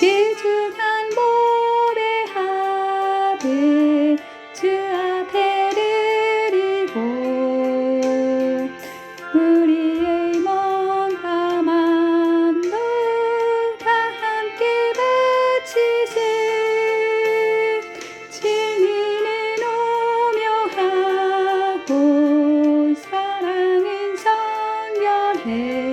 비중한 모래 하을주 앞에 드리고 우리의 몸과 마음을 다 함께 바치시 진리는 오묘하고 사랑은 선결해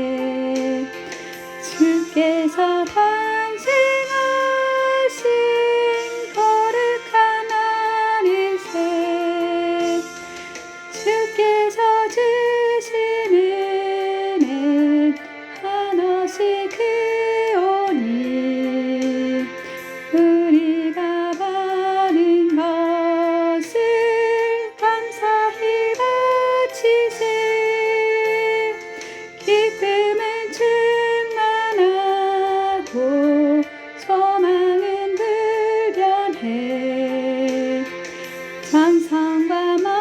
苍苍白茫。